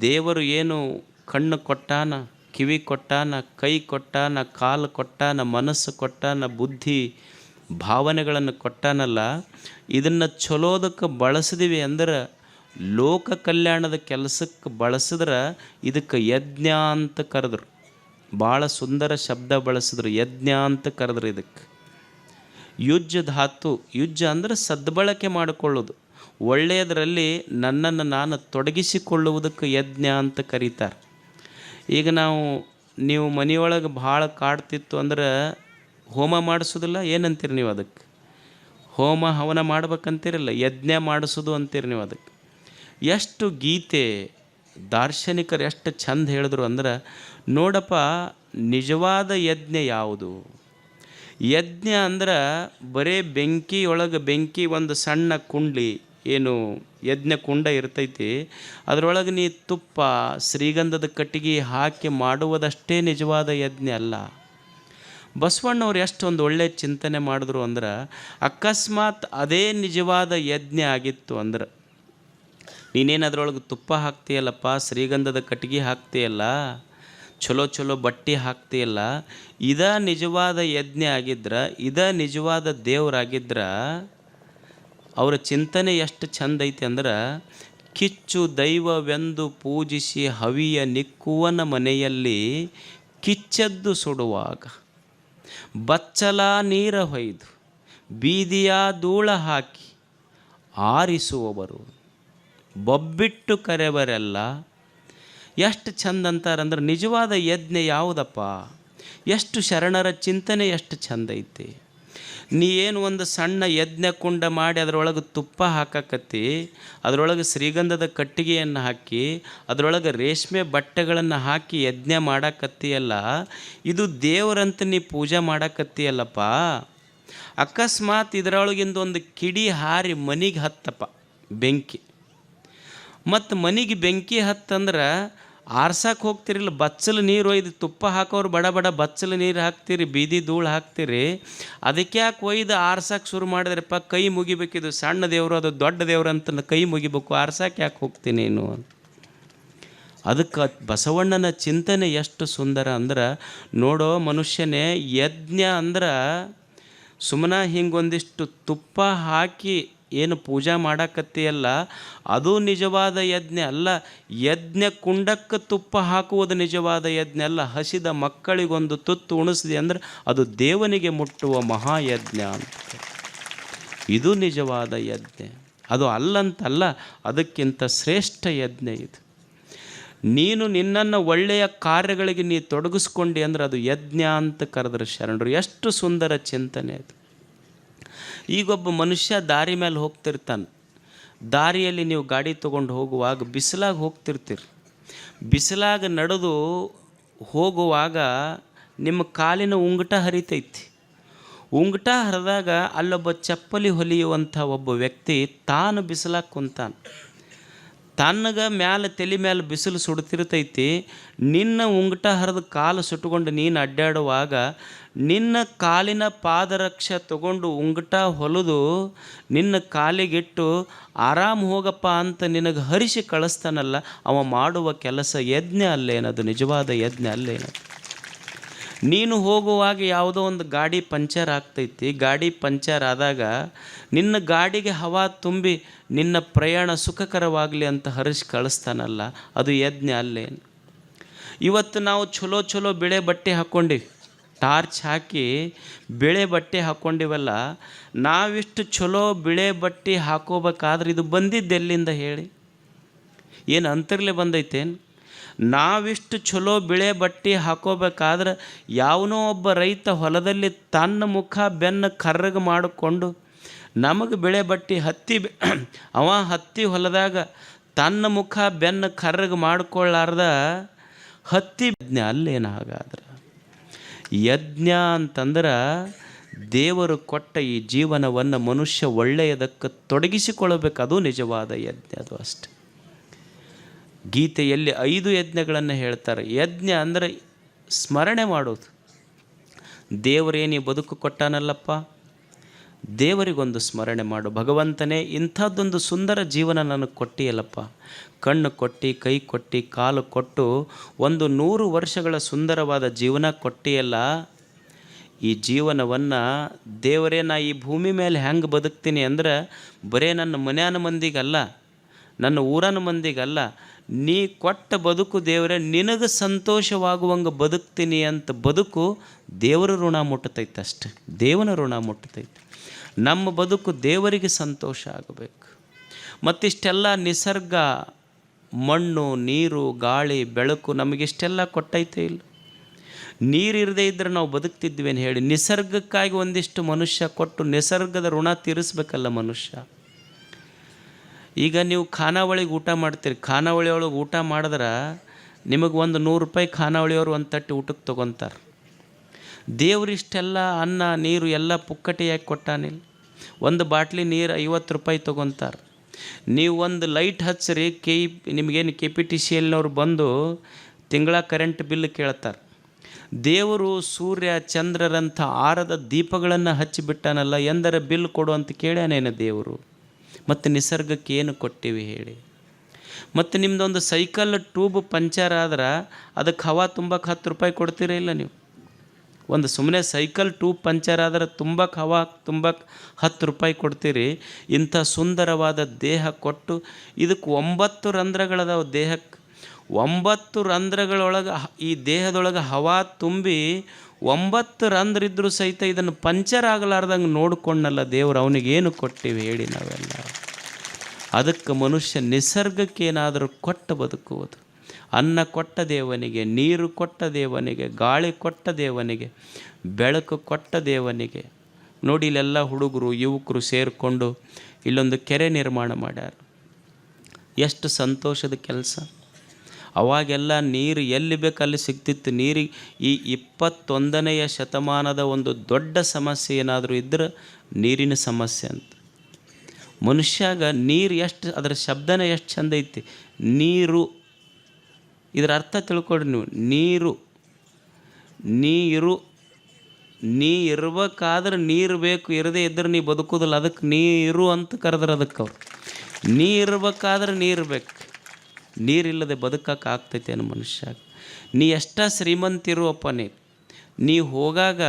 ದೇವರು ಏನು ಕಣ್ಣು ಕೊಟ್ಟಾನ, ಕಿವಿ ಕೊಟ್ಟಾನ, ಕೈ ಕೊಟ್ಟಾನ, ಕಾಲು ಕೊಟ್ಟಾನ, ಮನಸ್ಸು ಕೊಟ್ಟಾನ, ಬುದ್ಧಿ ಭಾವನೆಗಳನ್ನು ಕೊಟ್ಟಾನಲ್ಲ, ಇದನ್ನು ಚಲೋದಕ್ಕೆ ಬಳಸಿದಿವಿ ಅಂದ್ರೆ ಲೋಕ ಕಲ್ಯಾಣದ ಕೆಲಸಕ್ಕೆ ಬಳಸಿದ್ರೆ ಇದಕ್ಕೆ ಯಜ್ಞ ಅಂತ ಕರೆದ್ರು. ಭಾಳ ಸುಂದರ ಶಬ್ದ ಬಳಸಿದ್ರು, ಯಜ್ಞ ಅಂತ ಕರೆದ್ರು ಇದಕ್ಕೆ. ಯುಜ್ಜ ಧಾತು, ಯುಜ್ಜ ಅಂದರೆ ಸದ್ಬಳಕೆ ಮಾಡಿಕೊಳ್ಳೋದು. ಒಳ್ಳೆಯದರಲ್ಲಿ ನನ್ನನ್ನು ನಾನು ತೊಡಗಿಸಿಕೊಳ್ಳುವುದಕ್ಕೆ ಯಜ್ಞ ಅಂತ ಕರೀತಾರೆ. ಈಗ ನಾವು, ನೀವು ಮನೆಯೊಳಗೆ ಭಾಳ ಕಾಡ್ತಿತ್ತು ಅಂದ್ರೆ ಹೋಮ ಮಾಡಿಸೋದಿಲ್ಲ, ಏನಂತೀರಿ ನೀವು ಅದಕ್ಕೆ? ಹೋಮ ಹವನ ಮಾಡ್ಬೇಕಂತೀರಲ್ಲ, ಯಜ್ಞ ಮಾಡಿಸೋದು ಅಂತೀರಿ ನೀವು ಅದಕ್ಕೆ? ಎಷ್ಟು ಗೀತೆ ದಾರ್ಶನಿಕರು ಎಷ್ಟು ಚಂದ ಹೇಳಿದ್ರು ಅಂದ್ರೆ, ನೋಡಪ್ಪ, ನಿಜವಾದ ಯಜ್ಞ ಯಾವುದು? ಯಜ್ಞ ಅಂದ್ರೆ ಬರೇ ಬೆಂಕಿ ಒಳಗೆ ಬೆಂಕಿ ಒಂದು ಸಣ್ಣ ಕುಂಡ್ಲಿ ಏನು ಯಜ್ಞ ಕುಂಡ ಇರ್ತೈತಿ, ಅದರೊಳಗೆ ನೀ ತುಪ್ಪ, ಶ್ರೀಗಂಧದ ಕಟ್ಟಿಗೆ ಹಾಕಿ ಮಾಡುವುದಷ್ಟೇ ನಿಜವಾದ ಯಜ್ಞ ಅಲ್ಲ. ಬಸವಣ್ಣವ್ರು ಎಷ್ಟೊಂದು ಒಳ್ಳೆ ಚಿಂತನೆ ಮಾಡಿದ್ರು ಅಂದ್ರೆ, ಅಕಸ್ಮಾತ್ ಅದೇ ನಿಜವಾದ ಯಜ್ಞ ಆಗಿತ್ತು ಅಂದ್ರೆ, ನೀನೇನು ಅದರೊಳಗೆ ತುಪ್ಪ ಹಾಕ್ತೀಯಲ್ಲಪ್ಪ, ಶ್ರೀಗಂಧದ ಕಟ್ಟಿಗೆ ಹಾಕ್ತೀಯಲ್ಲ ಚಲೋ ಚಲೋ ಬಟ್ಟೆ ಹಾಕ್ತೀಯಲ್ಲ, ಇದ ನಿಜವಾದ ಯಜ್ಞ ಆಗಿದ್ರ, ಇದ ನಿಜವಾದ ದೇವರಾಗಿದ್ರ ಅವರ ಚಿಂತನೆ ಎಷ್ಟು ಚಂದ ಐತಿ ಅಂದ್ರೆ, ಕಿಚ್ಚು ದೈವವೆಂದು ಪೂಜಿಸಿ ಹವಿಯ ನಿಕ್ಕುವನ ಮನೆಯಲ್ಲಿ ಕಿಚ್ಚದ್ದು ಸುಡುವಾಗ, ಬಚ್ಚಲ ನೀರ ಹೊಯ್ದು ಬೀದಿಯ ಧೂಳ ಹಾಕಿ ಆರಿಸುವವರು, ಬೊಬ್ಬಿಟ್ಟು ಕರೆವರೆಲ್ಲ, ಎಷ್ಟು ಚಂದ ಅಂತಾರಂದ್ರೆ ನಿಜವಾದ ಯಜ್ಞ ಯಾವುದಪ್ಪ, ಎಷ್ಟು ಶರಣರ ಚಿಂತನೆ ಎಷ್ಟು ಚಂದ ಐತಿ. ನೀ ಏನು ಒಂದು ಸಣ್ಣ ಯಜ್ಞ ಕುಂಡ ಮಾಡಿ ಅದರೊಳಗೆ ತುಪ್ಪ ಹಾಕಕತ್ತಿ, ಅದರೊಳಗೆ ಶ್ರೀಗಂಧದ ಕಟ್ಟಿಗೆಯನ್ನು ಹಾಕಿ, ಅದರೊಳಗೆ ರೇಷ್ಮೆ ಬಟ್ಟೆಗಳನ್ನು ಹಾಕಿ ಯಜ್ಞ ಮಾಡಕತ್ತೀಯಲ್ಲ, ಇದು ದೇವರಂತ ನೀ ಪೂಜೆ ಮಾಡಕತ್ತೀಯಲ್ಲಪ್ಪ. ಅಕಸ್ಮಾತ್ ಇದರೊಳಗಿಂದ ಒಂದು ಕಿಡಿ ಹಾರಿ ಮನಿಗೆ ಹತ್ತಪ್ಪ, ಬೆಂಕಿ. ಮತ್ತು ಮನೆಗೆ ಬೆಂಕಿ ಹತ್ತಂದ್ರೆ ಆರ್ಸಕ್ಕೆ ಹೋಗ್ತಿರಿಲ್ಲ, ಬಚ್ಚಲು ನೀರು ಒಯ್ದು ತುಪ್ಪ ಹಾಕೋರು ಬಡ ಬಡ ಬಚ್ಚಲು ನೀರು ಹಾಕ್ತೀರಿ, ಬೀದಿ ಧೂಳು ಹಾಕ್ತೀರಿ. ಅದಕ್ಕೆ ಯಾಕೆ ಒಯ್ದು ಆರ್ಸಕ್ಕೆ ಶುರು ಮಾಡಿದ್ರಪ್ಪ ಕೈ ಮುಗಿಬೇಕಿದು, ಸಣ್ಣ ದೇವರು ಅದು ದೊಡ್ಡ ದೇವರು ಅಂತ ಕೈ ಮುಗಿಬೇಕು ಆರ್ಸಕ್ಕೆ ಯಾಕೆ ಹೋಗ್ತೀನಿ ನೀನು ಅದಕ್ಕೆ ಬಸವಣ್ಣನ ಚಿಂತನೆ ಎಷ್ಟು ಸುಂದರ ಅಂದ್ರೆ, ನೋಡೋ ಮನುಷ್ಯನೇ ಯಜ್ಞ ಅಂದ್ರೆ ಸುಮ್ಮನೆ ಹಿಂಗೊಂದಿಷ್ಟು ತುಪ್ಪ ಹಾಕಿ ಏನು ಪೂಜಾ ಮಾಡಕತ್ತೀಯಲ್ಲ, ಅದು ನಿಜವಾದ ಯಜ್ಞ ಅಲ್ಲ. ಯಜ್ಞ ಕುಂಡಕ್ಕೆ ತುಪ್ಪ ಹಾಕುವುದು ನಿಜವಾದ ಯಜ್ಞ ಅಲ್ಲ. ಹಸಿದ ಮಕ್ಕಳಿಗೊಂದು ತುತ್ತು ಉಣಿಸಿದೆ ಅಂದರೆ ಅದು ದೇವನಿಗೆ ಮುಟ್ಟುವ ಮಹಾಯಜ್ಞ ಅಂತ. ಇದು ನಿಜವಾದ ಯಜ್ಞ. ಅದು ಅಲ್ಲಂತಲ್ಲ, ಅದಕ್ಕಿಂತ ಶ್ರೇಷ್ಠ ಯಜ್ಞ ಇದು. ನೀನು ನಿನ್ನನ್ನು ಒಳ್ಳೆಯ ಕಾರ್ಯಗಳಿಗೆ ನೀ ತೊಡಗಿಸ್ಕೊಂಡಿ ಅಂದರೆ ಅದು ಯಜ್ಞ ಅಂತ ಕರೆದ್ರೆ ಶರಣರು. ಎಷ್ಟು ಸುಂದರ ಚಿಂತನೆ ಅದು. ಈಗೊಬ್ಬ ಮನುಷ್ಯ ದಾರಿ ಮೇಲೆ ಹೋಗ್ತಿರ್ತಾನೆ. ದಾರಿಯಲ್ಲಿ ನೀವು ಗಾಡಿ ತೊಗೊಂಡು ಹೋಗುವಾಗ ಬಿಸಿಲಾಗ ಹೋಗ್ತಿರ್ತೀರಿ. ಬಿಸಿಲಾಗ ನಡೆದು ಹೋಗುವಾಗ ನಿಮ್ಮ ಕಾಲಿನ ಉಂಗುಟ ಹರಿತೈತಿ. ಉಂಗುಟ ಹರಿದಾಗ ಅಲ್ಲೊಬ್ಬ ಚಪ್ಪಲಿ ಹೊಲಿಯುವಂಥ ಒಬ್ಬ ವ್ಯಕ್ತಿ ತಾನು ಬಿಸಿಲಾಗ ಕುಂತಾನೆ. ತನ್ನಗ ಮ್ಯಾಲೆ ತಲೆ ಮ್ಯಾಲೆ ಬಿಸಿಲು ಸುಡ್ತಿರ್ತೈತಿ, ನಿನ್ನ ಉಂಗುಟ ಹರಿದು ಕಾಲು ಸುಟ್ಕೊಂಡು ನೀನು ಅಡ್ಡಾಡುವಾಗ ನಿನ್ನ ಕಾಲಿನ ಪಾದರಕ್ಷೆ ತಗೊಂಡು ಉಂಗಟ ಹೊಲಿದು ನಿನ್ನ ಕಾಲಿಗಿಟ್ಟು, ಆರಾಮ್ ಹೋಗಪ್ಪ ಅಂತ ನಿನಗೆ ಹರಿಸಿ ಕಳಿಸ್ತಾನಲ್ಲ, ಅವ ಮಾಡುವ ಕೆಲಸ ಯಜ್ಞ ಅಲ್ಲೇನದು, ನಿಜವಾದ ಯಜ್ಞ ಅಲ್ಲೇನದು? ನೀನು ಹೋಗುವಾಗ ಯಾವುದೋ ಒಂದು ಗಾಡಿ ಪಂಚರ್ ಆಗ್ತೈತಿ. ಗಾಡಿ ಪಂಚರ್ ಆದಾಗ ನಿನ್ನ ಗಾಡಿಗೆ ಹವಾ ತುಂಬಿ ನಿನ್ನ ಪ್ರಯಾಣ ಸುಖಕರವಾಗಲಿ ಅಂತ ಹರಿಸಿ ಕಳಿಸ್ತಾನಲ್ಲ, ಅದು ಯಜ್ಞ ಅಲ್ಲೇನು ಇವತ್ತು ನಾವು ಚಲೋ ಚಲೋ ಬೆಳೆ ಬಟ್ಟೆ ಹಾಕ್ಕೊಂಡಿವಿ ಟಾರ್ಚ್ ಹಾಕಿ ಬೆಳೆ ಬಟ್ಟೆ ಹಾಕ್ಕೊಂಡಿವಲ್ಲ, ನಾವಿಷ್ಟು ಚಲೋ ಬಿಳೆ ಬಟ್ಟೆ ಹಾಕೋಬೇಕಾದ್ರೆ ಇದು ಬಂದಿದ್ದೆಲ್ಲಿಂದ ಹೇಳಿ? ಏನು ಅಂತರ್ಲೆ ಬಂದೈತೇನು? ನಾವಿಷ್ಟು ಚಲೋ ಬಿಳೆ ಬಟ್ಟೆ ಹಾಕೋಬೇಕಾದ್ರೆ ಯಾವನೋ ಒಬ್ಬ ರೈತ ಹೊಲದಲ್ಲಿ ತನ್ನ ಮುಖ ಬೆನ್ನು ಕರ್ರಗೆ ಮಾಡಿಕೊಂಡು ನಮಗೆ ಬೆಳೆ ಬಟ್ಟೆ ಹತ್ತಿ ಅವ ಹತ್ತಿ ಹೊಲದಾಗ ತನ್ನ ಮುಖ ಬೆನ್ನು ಕರ್ರಗೆ ಮಾಡಿಕೊಳ್ಳಾರ್ದ ಹತ್ತಿ ಯಜ್ಞ ಅಲ್ಲೇನು ಹಾಗಾದ್ರೆ ಯಜ್ಞ ಅಂತಂದ್ರೆ ದೇವರು ಕೊಟ್ಟ ಈ ಜೀವನವನ್ನು ಮನುಷ್ಯ ಒಳ್ಳೆಯದಕ್ಕೆ ತೊಡಗಿಸಿಕೊಳ್ಳಬೇಕು. ಅದು ನಿಜವಾದ ಯಜ್ಞ, ಅದು ಅಷ್ಟೆ. ಗೀತೆಯಲ್ಲಿ ಐದು ಯಜ್ಞಗಳನ್ನು ಹೇಳ್ತಾರೆ. ಯಜ್ಞ ಅಂದರೆ ಸ್ಮರಣೆ ಮಾಡೋದು. ದೇವರೇನೇ ಬದುಕು ಕೊಟ್ಟಾನಲ್ಲಪ್ಪ. ದೇವರಿಗೊಂದು ಸ್ಮರಣೆ ಮಾಡು. ಭಗವಂತನೇ, ಇಂಥದ್ದೊಂದು ಸುಂದರ ಜೀವನ ನನಗೆ ಕೊಟ್ಟಿಯಲ್ಲಪ್ಪ. ಕಣ್ಣು ಕೊಟ್ಟು, ಕೈ ಕೊಟ್ಟು, ಕಾಲು ಕೊಟ್ಟು ಒಂದು ನೂರು ವರ್ಷಗಳ ಸುಂದರವಾದ ಜೀವನ ಕೊಟ್ಟಿಯಲ್ಲ, ಈ ಜೀವನವನ್ನು ದೇವರೇ, ನಾ ಈ ಭೂಮಿ ಮೇಲೆ ಹೆಂಗೆ ಬದುಕ್ತೀನಿ ಅಂದ್ರೆ ಬರೇ ನನ್ನ ಮನೆಯನ ಮಂದಿಗಲ್ಲ, ನನ್ನ ಊರನ ಮಂದಿಗಲ್ಲ ನೀ ಕೊಟ್ಟ ಬದುಕು ದೇವರೇ, ನಿನಗೆ ಸಂತೋಷವಾಗುವಂಗೆ ಬದುಕ್ತೀನಿ ಅಂತ ಬದುಕು ದೇವರ ಋಣ ಮುಟ್ಟತೈತೆ ಅಷ್ಟೆ. ದೇವನ ಋಣ ಮುಟ್ಟತೈತೆ. ನಮ್ಮ ಬದುಕು ದೇವರಿಗೆ ಸಂತೋಷ ಆಗಬೇಕು. ಮತ್ತಿಷ್ಟೆಲ್ಲ ನಿಸರ್ಗ, ಮಣ್ಣು, ನೀರು, ಗಾಳಿ, ಬೆಳಕು ನಮಗಿಷ್ಟೆಲ್ಲ ಕೊಟ್ಟೈತೆ ಇಲ್ಲ. ನೀರಿರದೇ ಇದ್ದರೆ ನಾವು ಬದುಕ್ತಿದ್ವೇನು ಹೇಳಿ, ನಿಸರ್ಗಕ್ಕಾಗಿ ಒಂದಿಷ್ಟು ಮನುಷ್ಯ ಕೊಟ್ಟು ನಿಸರ್ಗದ ಋಣ ತೀರಿಸ್ಬೇಕಲ್ಲ ಮನುಷ್ಯ. ಈಗ ನೀವು ಖಾನಾವಳಿಗೆ ಊಟ ಮಾಡ್ತೀರಿ. ಖಾನಾವಳಿ ಒಳಗೆ ಊಟ ಮಾಡಿದ್ರೆ ನಿಮಗೆ ಒಂದು ನೂರು ರೂಪಾಯಿ ಖಾನಾವಳಿಯವರು ಒಂದು ತಟ್ಟೆ ಊಟಕ್ಕೆ ತೊಗೊತಾರೆ. ದೇವರಿಷ್ಟೆಲ್ಲ ಅನ್ನ, ನೀರು ಎಲ್ಲ ಪುಕ್ಕಟೆಯಾಗಿ ಕೊಟ್ಟಾನಿಲ್ಲ. ಒಂದು ಬಾಟ್ಲಿ ನೀರು ಐವತ್ತು ರೂಪಾಯಿ ತೊಗೊತಾರೆ. ನೀವು ಒಂದು ಲೈಟ್ ಹಚ್ಚಿರಿ, ಕೆ ನಿಮಗೇನು ಕೆ ಪಿ ಟಿ ಸಿ ಬಂದು ತಿಂಗಳ ಕರೆಂಟ್ ಬಿಲ್ ಕೇಳ್ತಾರೆ. ದೇವರು ಸೂರ್ಯ, ಚಂದ್ರರಂಥ ಆರದ ದೀಪಗಳನ್ನು ಹಚ್ಚಿಬಿಟ್ಟಾನಲ್ಲ, ಎಂದರೆ ಬಿಲ್ ಕೊಡು ಅಂತ ಕೇಳ್ಯಾನೇನು ದೇವರು? ಮತ್ತು ನಿಸರ್ಗಕ್ಕೆ ಏನು ಕೊಟ್ಟಿವಿ ಹೇಳಿ. ಮತ್ತು ನಿಮ್ಮದೊಂದು ಸೈಕಲ್ ಟ್ಯೂಬ್ ಪಂಚರ್ ಆದ್ರೆ ಅದಕ್ಕೆ ಹವಾ ತುಂಬಕ್ಕೆ ಹತ್ತು ರೂಪಾಯಿ ಕೊಡ್ತೀರಾ ಇಲ್ಲ ನೀವು? ಒಂದು ಸುಮ್ಮನೆ ಸೈಕಲ್ ಟ್ಯೂಬ್ ಪಂಚರ್ ಆದ್ರೆ ತುಂಬಕ್ಕೆ ಹವಾ ತುಂಬಕ್ಕೆ ಹತ್ತು ರೂಪಾಯಿ ಕೊಡ್ತೀರಿ. ಇಂಥ ಸುಂದರವಾದ ದೇಹ ಕೊಟ್ಟು ಇದಕ್ಕೆ ಒಂಬತ್ತು ರಂಧ್ರಗಳದಾವ ದೇಹಕ್ಕೆ ಒಂಬತ್ತು ರಂಧ್ರಗಳೊಳಗೆ ಈ ದೇಹದೊಳಗೆ ಹವಾ ತುಂಬಿ ಒಂಬತ್ತು ರಂಧ್ರ ಇದ್ದರೂ ಸಹಿತ ಇದನ್ನು ಪಂಚರ್ ಆಗಲಾರ್ದಂಗೆ ನೋಡಿಕೊಂಡಲ್ಲ ದೇವರು ಅವನಿಗೇನು ಕೊಟ್ಟಿವಿ ಹೇಳಿ ನಾವೆಲ್ಲ. ಅದಕ್ಕೆ ಮನುಷ್ಯ ನಿಸರ್ಗಕ್ಕೆ ಏನಾದರೂ ಕೊಟ್ಟು ಬದುಕುವುದು. ಅನ್ನ ಕೊಟ್ಟ ದೇವನಿಗೆ, ನೀರು ಕೊಟ್ಟ ದೇವನಿಗೆ, ಗಾಳಿ ಕೊಟ್ಟ ದೇವನಿಗೆ, ಬೆಳಕು ಕೊಟ್ಟ ದೇವನಿಗೆ. ನೋಡಿ ಇಲ್ಲೆಲ್ಲ ಹುಡುಗರು, ಯುವಕರು ಸೇರಿಕೊಂಡು ಇಲ್ಲೊಂದು ಕೆರೆ ನಿರ್ಮಾಣ ಮಾಡ್ಯಾರ. ಎಷ್ಟು ಸಂತೋಷದ ಕೆಲಸ. ಅವಾಗೆಲ್ಲ ನೀರು ಎಲ್ಲಿ ಬೇಕು ಅಲ್ಲಿ ಸಿಗ್ತಿತ್ತು? ನೀರಿಗೆ ಈ ಇಪ್ಪತ್ತೊಂದನೆಯ ಶತಮಾನದ ಒಂದು ದೊಡ್ಡ ಸಮಸ್ಯೆ ಏನಾದರೂ ಇದ್ದರೆ ನೀರಿನ ಸಮಸ್ಯೆ ಅಂತ. ಮನುಷ್ಯಾಗ ನೀರು ಎಷ್ಟು, ಅದರ ಶಬ್ದನೇ ಎಷ್ಟು ಚಂದ ಐತಿ? ನೀರು, ಇದರ ಅರ್ಥ ತಿಳ್ಕೊಡ್ರಿ ನೀವು. ನೀರು ನೀರು, ನೀ ಇರ್ಬೇಕಾದ್ರೆ ನೀರು ಬೇಕು, ಇರದೇ ಇದ್ರೆ ನೀ ಬದುಕೋದಿಲ್ಲ. ಅದಕ್ಕೆ ನೀರು ಅಂತ ಕರೆದ್ರೆ ಅದಕ್ಕೆ ಅವ್ರು. ನೀ ಇರ್ಬೇಕಾದ್ರೆ ನೀರು ಬೇಕು. ನೀರಿಲ್ಲದೆ ಬದುಕಕ್ಕೆ ಆಗ್ತೈತೆ ಏನು ಮನುಷ್ಯ. ನೀ ಎಷ್ಟ ಶ್ರೀಮಂತಿರುವಪ್ಪ ನೀ. ನೀ ಹೋಗಾಗ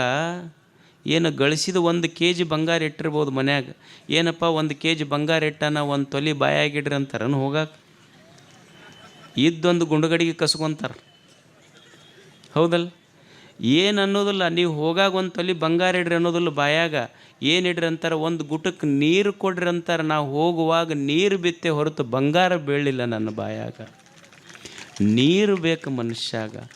ಏನು ಗಳಿಸಿದ ಒಂದು ಕೆ ಜಿ ಬಂಗಾರ ಇಟ್ಟಿರ್ಬೋದು ಮನ್ಯಾಗ. ಏನಪ್ಪ ಒಂದು ಕೆ ಜಿ ಬಂಗಾರ ಇಟ್ಟಾನ, ಒಂದು ತೊಲಿ ಬಾಯಾಗಿಡ್ರಿ ಅಂತಾರನು ಹೋಗಾಕ. ಇದ್ದೊಂದು ಗುಂಡುಗಡಿಗೆ ಕಸ್ಕೊಂತಾರೆ. ಹೌದಲ್ಲ? ಏನು ಅನ್ನೋದಿಲ್ಲ ನೀವು ಹೋಗಾಗ ಒಂದು ತೊಲಿ ಬಂಗಾರ ಇಡ್ರಿ ಅನ್ನೋದಿಲ್ಲ ಬಾಯಾಗ. ಏನು ಇಡ್ರಿ ಅಂತಾರೆ, ಒಂದು ಗುಟಕ್ಕೆ ನೀರು ಕೊಡ್ರಿ ಅಂತಾರೆ. ನಾವು ಹೋಗುವಾಗ ನೀರು ಬಿತ್ತೆ ಹೊರತು ಬಂಗಾರ ಬೀಳಲಿಲ್ಲ ನನ್ನ ಬಾಯಾಗ. ನೀರು ಬೇಕು ಮನುಷ್ಯಾಗ.